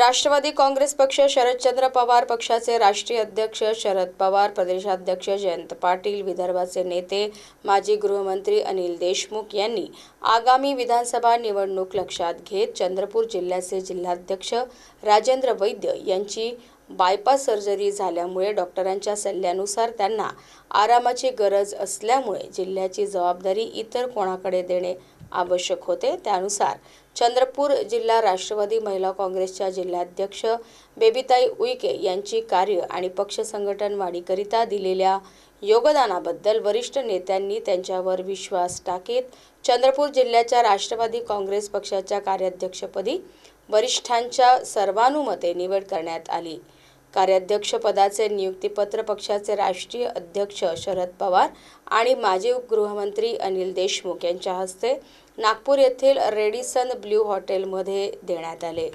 राष्ट्रवादी काँग्रेस पक्ष शरदचंद्र पवार पक्षाचे राष्ट्रीय अध्यक्ष शरद पवार प्रदेशाध्यक्ष जयंत पाटील विदर्भाचे नेते माजी गृहमंत्री अनिल देशमुख यांनी आगामी विधानसभा निवडणूक लक्षात घेत चंद्रपूर जिल्ह्याचे जिल्हाध्यक्ष राजेंद्र वैद्य यांची बायपास सर्जरी झाल्यामुळे डॉक्टरांच्या सल्ल्यानुसार त्यांना आरामाची गरज असल्यामुळे जिल्ह्याची जबाबदारी इतर कोणाकडे देणे आवश्यक होते. त्यानुसार चंद्रपूर जिल्हा राष्ट्रवादी महिला काँग्रेसच्या जिल्हाध्यक्ष बेबीताई उईके यांची कार्य आणि पक्ष संघटन वाढीकरिता दिलेल्या योगदानाबद्दल वरिष्ठ नेत्यांनी त्यांच्यावर विश्वास टाकीत चंद्रपूर जिल्ह्याच्या राष्ट्रवादी काँग्रेस पक्षाच्या कार्याध्यक्षपदी वरिष्ठांच्या सर्वानुमते निवड करण्यात आली. कार्याध्यक्षपदाचे नियुक्तीपत्र पक्षाचे राष्ट्रीय अध्यक्ष शरद पवार आणि माजी गृहमंत्री अनिल देशमुख यांच्या हस्ते नागपूर येथील रेडिसन ब्ल्यू हॉटेलमध्ये देण्यात आले.